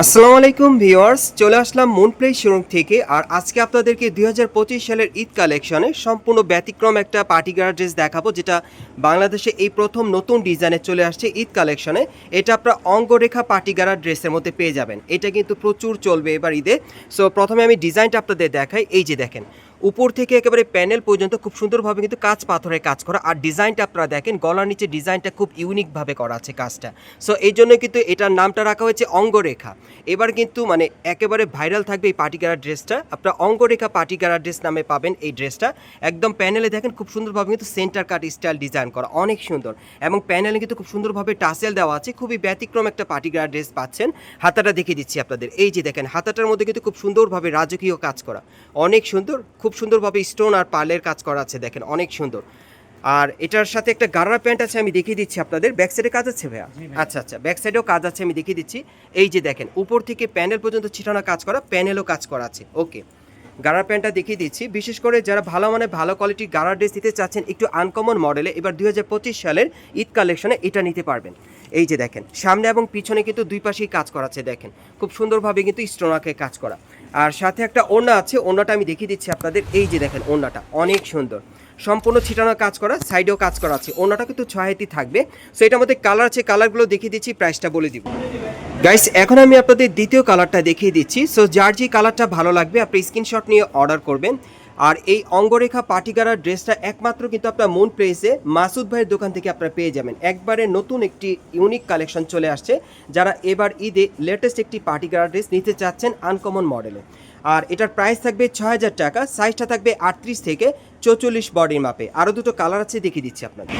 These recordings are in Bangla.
আসসালামু আলাইকুম ভিওয়ার্স চলে আসলাম মুন প্লে শোরুম থেকে। আর আজকে আপনাদেরকে দুই হাজার পঁচিশ সালের ঈদ কালেকশনে সম্পূর্ণ ব্যতিক্রম একটা পার্টি ড্রেস দেখাবো, যেটা বাংলাদেশে এই প্রথম নতুন ডিজাইনে চলে আসছে ঈদ কালেকশনে এটা আপনার অঙ্গরেখা পার্টি গার্ড ড্রেসের মধ্যে পেয়ে যাবেন। এটা কিন্তু প্রচুর চলবে এবার ঈদে। সো প্রথমে আমি ডিজাইনটা আপনাদের দেখাই। এই যে দেখেন উপর থেকে একেবারে প্যানেল পর্যন্ত খুব সুন্দরভাবে কিন্তু কাজ পাথরের কাজ করা। আর ডিজাইনটা আপনারা দেখেন, গলার নিচে ডিজাইনটা খুব ইউনিকভাবে করা আছে কাজটা। সো এই জন্য কিন্তু এটার নামটা রাখা হয়েছে অঙ্গরেখা। এবার কিন্তু মানে একেবারে ভাইরাল থাকবে এই পার্টিকারার ড্রেসটা। আপনারা অঙ্গরেখা পার্টিকারার ড্রেস নামে পাবেন এই ড্রেসটা। একদম প্যানেলে দেখেন খুব সুন্দরভাবে কিন্তু সেন্টার কাট স্টাইল ডিজাইন করা, অনেক সুন্দর। এবং প্যানেলে কিন্তু খুব সুন্দরভাবে টাসেল দেওয়া আছে, খুবই ব্যতিক্রম একটা পার্টিকারার ড্রেস পাচ্ছেন। হাতাটা দেখিয়ে দিচ্ছি আপনাদের। এই যে দেখেন, হাতাটার মধ্যে কিন্তু খুব সুন্দরভাবে রাজকীয় কাজ করা। অনেক সুন্দর, খুব সুন্দরভাবে স্টোন আর পার্লের কাজ করা আছে দেখেন অনেক সুন্দর। আর এটার সাথে একটা গারারা প্যান্ট আছে আমি দেখিয়ে দিচ্ছি আপনাদের। ব্যাক সাইডে কাজ আছে ভাইয়া? আচ্ছা আচ্ছা ব্যাক সাইডেও কাজ আছে আমি দেখিয়ে দিচ্ছি। এই যে দেখেন উপর থেকে প্যানেল পর্যন্ত ছিটানো কাজ করা প্যানেলও কাজ করা আছে। ওকে গারার প্যান্টটা দেখিয়ে দিচ্ছি। বিশেষ করে যারা ভালো মানে ভালো কোয়ালিটির গারার ড্রেস নিতে চাচ্ছেন একটু আনকমন মডেলে এবার দুই হাজার পঁচিশ সালের ঈদ কালেকশনে এটা নিতে পারবেন। এই যে দেখেন সামনে এবং পিছনে কিন্তু দুই পাশেই কাজ করা আছে দেখেন। খুব সুন্দরভাবে কিন্তু স্টোনাকে কাজ করা। আর সাথে একটা ওড়না আছে, ওড়নাটা আমি দেখিয়ে দিচ্ছি আপনাদের। এই যে দেখেন, ওড়নাটা অনেক সুন্দর। সম্পূর্ণ ছিটানো কাজ করা, সাইডেও কাজ করা আছে। ওড়নাটা কিন্তু ছয়াতি থাকবে। সো এটার মধ্যে কালার আছে কালারগুলো দেখিয়ে দিচ্ছি প্রাইসটা বলে দিব। গাইস এখন আমি আপনাদের দ্বিতীয় কালারটা দেখিয়ে দিচ্ছি। সো যার যে কালারটা ভালো লাগবে, আপনি স্ক্রিনশট নিয়ে অর্ডার করবেন। আর এই অঙ্গরেখা পাটিগারার ড্রেসটা একমাত্র কিন্তু আপনার মন প্লেসে মাসুদ ভাইয়ের দোকান থেকে আপনারা পেয়ে যাবেন। একবারে নতুন একটি ইউনিক কালেকশন চলে আসছে, যারা এবার ঈদে লেটেস্ট একটি পাটিগারার ড্রেস নিতে চাচ্ছেন আনকমন মডেলে আর এটার প্রাইস থাকবে ছ হাজার টাকা সাইজটা থাকবে আটত্রিশ থেকে চৌচল্লিশ বডির মাপে আরও দুটো কালার আছে, দেখিয়ে দিচ্ছি আপনাদের।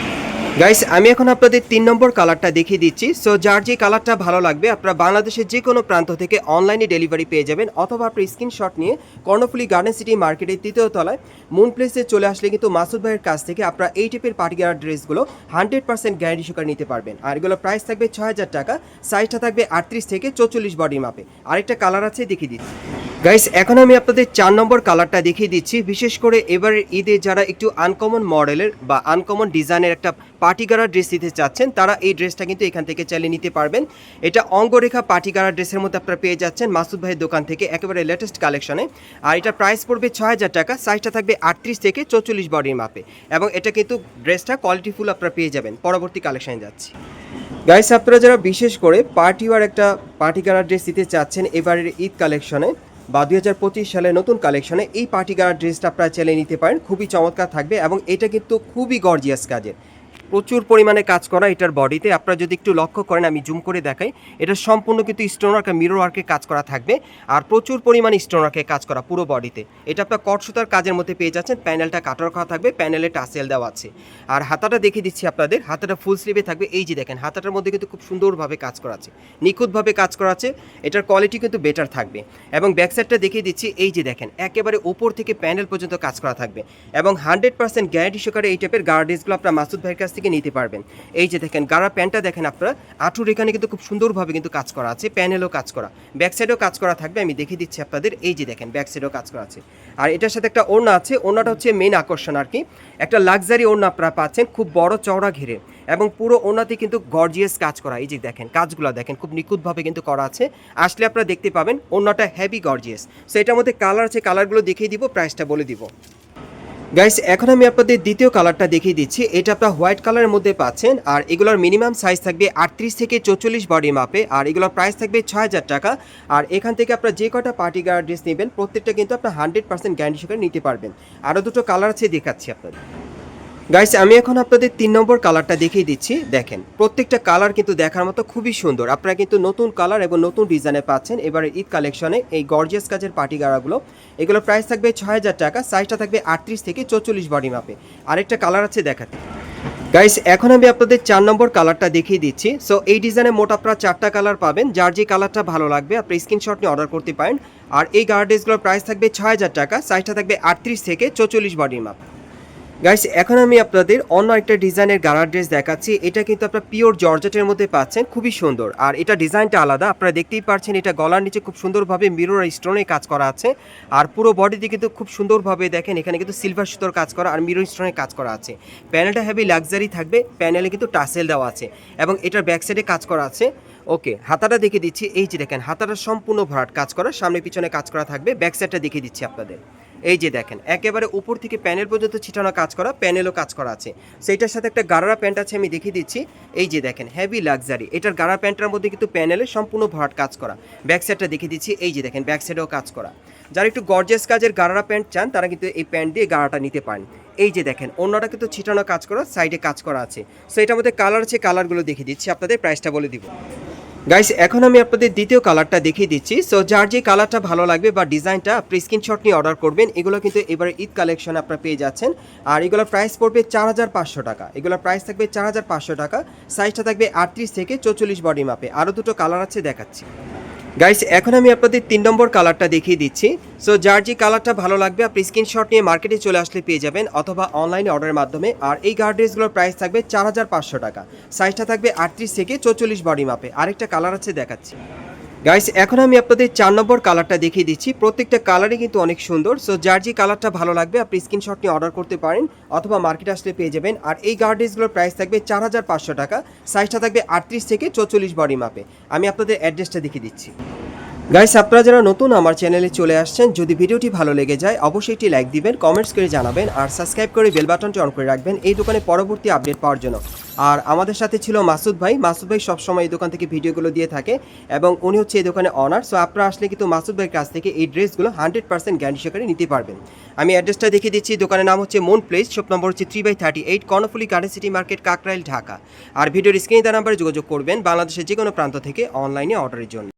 গাইস আমি এখন আপনাদের তিন নম্বর কালারটা দেখিয়ে দিচ্ছি। সো যার যে কালারটা ভালো লাগবে, আপনারা বাংলাদেশের যে কোনো প্রান্ত থেকে অনলাইনে ডেলিভারি পেয়ে যাবেন, অথবা আপনার স্ক্রিনশট নিয়ে কর্ণফুলি গার্ডেন সিটি মার্কেটের তৃতীয় তলায় মুন প্লেসে চলে আসলে কিন্তু মাসুদ ভাইয়ের কাছ থেকে আপনারা এই টাইপের পার্টিকুলার ড্রেসগুলো হান্ড্রেড পার্সেন্ট গ্যারান্টি সহকারে নিতে পারবেন। আর এগুলো প্রাইস থাকবে ছ হাজার টাকা সাইজটা থাকবে আটত্রিশ থেকে চৌচল্লিশ বডির মাপে আরেকটা কালার আছে, দেখিয়ে দিচ্ছি। গাইস এখন আমি আপনাদের চার নম্বর কালারটা দেখিয়ে দিচ্ছি। বিশেষ করে এবারের ঈদে যারা একটু আনকমন মডেলের বা আনকমন ডিজাইনের একটা পার্টিগারা ড্রেস নিতে চাচ্ছেন, তারা এই ড্রেসটা কিন্তু এখান থেকে চালিয়ে নিতে পারবেন। এটা অঙ্গরেখা পার্টিগারা ড্রেসের মধ্যে আপনারা পেয়ে যাচ্ছেন মাসুদ ভাইয়ের দোকান থেকে একেবারে লেটেস্ট কালেকশনে আর এটা প্রাইস পড়বে ছয় হাজার টাকা সাইজটা থাকবে আটত্রিশ থেকে চৌচল্লিশ বডির মাপে। এবং এটা কিন্তু ড্রেসটা কোয়ালিটিফুল আপনারা পেয়ে যাবেন। পরবর্তী কালেকশনে যাচ্ছি। গাইস আপনারা যারা বিশেষ করে পার্টিওয়ার একটা পার্টি কালার ড্রেস দিতে চাচ্ছেন এবারের ঈদ কালেকশনে বা দুই সালের নতুন কালেকশনে এই পার্টি কালার ড্রেসটা আপনারা চেলে নিতে পারেন। খুবই চমৎকার থাকবে এবং এটা কিন্তু খুবই গর্জিয়াস কাজের। প্রচুর পরিমাণে কাজ করা এটার বডিতে। আপনারা যদি একটু লক্ষ্য করেন, আমি জুম করে দেখাই। এটা সম্পূর্ণ কিন্তু স্টোন আর মিরর ওয়ার্কে কাজ করা থাকবে। আর প্রচুর পরিমাণে স্টোন ওয়ার্কে কাজ করা পুরো বডিতে। এটা আপনার কট সুতার কাজের মধ্যে পেয়ে যাচ্ছেন। প্যানেলটা কাটার করা থাকবে, প্যানেলে টাসেল দেওয়া আছে। আর হাতাটা দেখিয়ে দিচ্ছি আপনাদের। হাতাটা ফুল স্লিভে থাকবে। এই যে দেখেন, হাতাটার মধ্যে কিন্তু খুব সুন্দরভাবে কাজ করা আছে। নিখুঁতভাবে কাজ করা আছে। এটার কোয়ালিটি কিন্তু বেটার থাকবে। এবং ব্যাক সাইডটা দেখিয়ে দিচ্ছি। এই যে দেখেন, একেবারে ওপর থেকে প্যানেল পর্যন্ত কাজ করা থাকবে। এবং হান্ড্রেড পার্সেন্ট গ্যারান্টি সহকারে এই টাইপের গার্ডেসগুলো আপনার মাসুদ ভাইয়ের কাছ থেকে নিতে পারবেন। এই যে দেখেন, গাড়া প্যান্টটা দেখেন আপনারা আঁটুর এখানে কিন্তু খুব সুন্দরভাবে কিন্তু কাজ করা আছে, প্যানেলও কাজ করা। ব্যাক সাইডেও কাজ করা থাকবে, আমি দেখিয়ে দিচ্ছি আপনাদের, এই যে দেখেন, ব্যাক সাইডেও কাজ করা আছে। আর এটার সাথে একটা ওড়না আছে, ওড়নাটা হচ্ছে মেন আকর্ষণ আর কি। একটা লাক্সারি ওড়না আপনারা পাচ্ছেন, খুব বড় চওড়া ঘিরে। এবং পুরো ওনাতে কিন্তু গর্জিয়াস কাজ করা, এই যে দেখেন, কাজগুলো দেখেন, খুব নিখুঁতভাবে কিন্তু করা আছে। আসলে আপনারা দেখতে পাবেন ওনাটা হেভি গর্জিয়াস সো এটার মধ্যে কালার আছে কালারগুলো দেখিয়ে দিব প্রাইসটা বলে দিব। গাইস এখন আমি আপনাদের দ্বিতীয় কালারটা দেখিয়ে দিচ্ছি। এটা আপনার হোয়াইট কালারের মধ্যে পাচ্ছেন, আর এগুলোর মিনিমাম সাইজ থাকবে আটত্রিশ থেকে চৌচল্লিশ বডি মাপে আর এগুলোর প্রাইস থাকবে ছয় হাজার টাকা। আর এখান থেকে আপনার যে কটা পার্টি গার্ড ড্রেস নেবেন, প্রত্যেকটা কিন্তু আপনার হান্ড্রেড পার্সেন্ট গ্যারান্টি সহকারে নিতে পারবেন। আরও দুটো কালার আছে, দেখাচ্ছি আপনাদের। গাইস আমি এখন আপনাদের তিন নম্বর কালারটা দেখিয়ে দিচ্ছি। দেখেন, প্রত্যেকটা কালার কিন্তু দেখার মতো খুবই সুন্দর। আপনারা কিন্তু নতুন কালার এবং নতুন ডিজাইনে পাচ্ছেন। এবারে ঈদ কালেকশনে এই গর্জিয়াস কাজের পার্টি গাড়াগুলো, এগুলো প্রাইস থাকবে ছয় হাজার টাকা সাইজটা থাকবে আটত্রিশ থেকে চৌচল্লিশ বডি মাপে আরেকটা কালার আছে দেখাতে। গাইস এখন আমি আপনাদের চার নম্বর কালারটা দেখিয়ে দিচ্ছি। সো এই ডিজাইনে মোট আপনারা চারটা কালার পাবেন। যার যে কালারটা ভালো লাগবে, আপনি স্ক্রিনশট নিয়ে অর্ডার করতে পারেন। আর এই গার্ডেসগুলোর প্রাইস থাকবে ছয় হাজার টাকা সাইজটা থাকবে আটত্রিশ থেকে চৌচল্লিশ বডির মাপ গাইস এখন আমি আপনাদের অন্য একটা ডিজাইনের গাড়ার ড্রেস দেখাচ্ছি। এটা কিন্তু আপনার পিওর জর্জেটের মধ্যে পাচ্ছেন, খুবই সুন্দর। আর এটা ডিজাইনটা আলাদা, আপনারা দেখতেই পাচ্ছেন এটা গলার নিচে খুব সুন্দরভাবে মিরর স্টোনে কাজ করা আছে। আর পুরো বডিতে কিন্তু খুব সুন্দরভাবে দেখেন, এখানে কিন্তু সিলভার সুতোর কাজ করা আর মিরর স্টোনে কাজ করা আছে। প্যানেলটা হেভি লাক্সারি থাকবে প্যানেলে কিন্তু টাসেল দেওয়া আছে। এবং এটার ব্যাক সাইডে কাজ করা আছে। ওকে হাতাটা দেখে দিচ্ছি। এই যে দেখেন, হাতাটা সম্পূর্ণ ভরাট কাজ করা, সামনে পিছনে কাজ করা থাকবে ব্যাক সাইডটা দেখিয়ে দিচ্ছি আপনাদের। এই যে দেখেন, একেবারে উপর থেকে প্যানেল পর্যন্ত ছিটানো কাজ করা, প্যানেলও কাজ করা আছে। সেইটার সাথে একটা গারারা প্যান্ট আছে, আমি দেখিয়ে দিচ্ছি। এই যে দেখেন হেভি লাক্সারি এটার গারা প্যান্টের মধ্যে কিন্তু প্যানেলে সম্পূর্ণ ভরাট কাজ করা। ব্যাক সাইডটা দেখিয়ে দিচ্ছি, এই যে দেখেন ব্যাক সাইডেও কাজ করা। যারা একটু গর্জেস কাজের গারারা প্যান্ট চান, তারা কিন্তু এই প্যান্ট দিয়ে গাড়াটা নিতে পারেন। এই যে দেখেন, অন্যটা কিন্তু ছিটানো কাজ করা সাইডে কাজ করা আছে। সো এটার মধ্যে কালার আছে কালারগুলো দেখিয়ে দিচ্ছি, আপনাদের প্রাইসটা বলে দিব। গাইস এখন আমি আপনাদের দ্বিতীয় কালারটা দেখিয়ে দিচ্ছি। সো যার যে কালারটা ভালো লাগবে বা ডিজাইনটা আপনি স্ক্রিনশট নিয়ে অর্ডার করবেন, এগুলো কিন্তু এবারে ঈদ কালেকশন আপনারা পেয়ে যাচ্ছেন। আর এগুলোর প্রাইস পড়বে চার হাজার পাঁচশো টাকা। এগুলোর প্রাইস থাকবে চার হাজার পাঁচশো টাকা। সাইজটা থাকবে আটত্রিশ থেকে চৌচল্লিশ বডি মাপে আরও দুটো কালার আছে দেখাচ্ছি। গাইস এখন আমি আপনাদের তিন নম্বর কালারটা দেখিয়ে দিচ্ছি। সো যার যে কালারটা ভালো লাগবে, আপনি স্ক্রিনশট নিয়ে মার্কেটে চলে আসলে পেয়ে যাবেন, অথবা অনলাইনে অর্ডারের মাধ্যমে। আর এই গার্ড ড্রেসগুলোর প্রাইস থাকবে চার হাজার পাঁচশো টাকা। সাইজটা থাকবে আটত্রিশ থেকে চৌচল্লিশ বডি মাপে আরেকটা কালার আছে দেখাচ্ছি। গাইস এখন আমি আপনাদের চার নম্বর কালারটা দেখিয়ে দিচ্ছি। প্রত্যেকটা কালারই কিন্তু অনেক সুন্দর। সো যার যে কালারটা ভালো লাগবে, আপনি স্ক্রিনশট নিয়ে অর্ডার করতে পারেন অথবা মার্কেট আসলে পেয়ে যাবেন। আর এই গার্ডেসগুলোর প্রাইস থাকবে চার হাজার পাঁচশো টাকা। সাইজটা থাকবে আটত্রিশ থেকে চৌচল্লিশ বডি মাপে আমি আপনাদের অ্যাড্রেসটা দেখিয়ে দিচ্ছি। গাইস আপনারা যারা নতুন আমার চ্যানেলে চলে আসছেন, যদি ভিডিওটি ভালো লেগে যায়, অবশ্যই একটি লাইক দিবেন কমেন্টস করে জানাবেন, আর সাবস্ক্রাইব করে বেল বাটনটি অন করে রাখবেন এই দোকানে পরবর্তী আপডেট পাওয়ার জন্য। আর আমাদের সাথে ছিল মাসুদ ভাই। মাসুদ ভাই সবসময় এই দোকান থেকে ভিডিওগুলো দিয়ে থাকে এবং উনি হচ্ছে এই দোকানে অনার সো আপনারা আসলে কিন্তু মাসুদ ভাইয়ের কাছ থেকে এই ড্রেসগুলো হান্ড্রেড পার্সেন্ট গ্যারান্টি সহকারে নিতে পারবেন। আমি অ্যাড্রেসটা দেখিয়ে দিচ্ছি দোকানের নাম হচ্ছে মন প্লেস শপ নম্বর হচ্ছে three by thirty eight Karnaphuli garden city market Kakrail, Dhaka. আর ভিডিওর স্ক্রিনে দেওয়া নাম্বারে যোগাযোগ করবেন বাংলাদেশের যে কোনো প্রান্ত থেকে অনলাইনে অর্ডারের জন্য।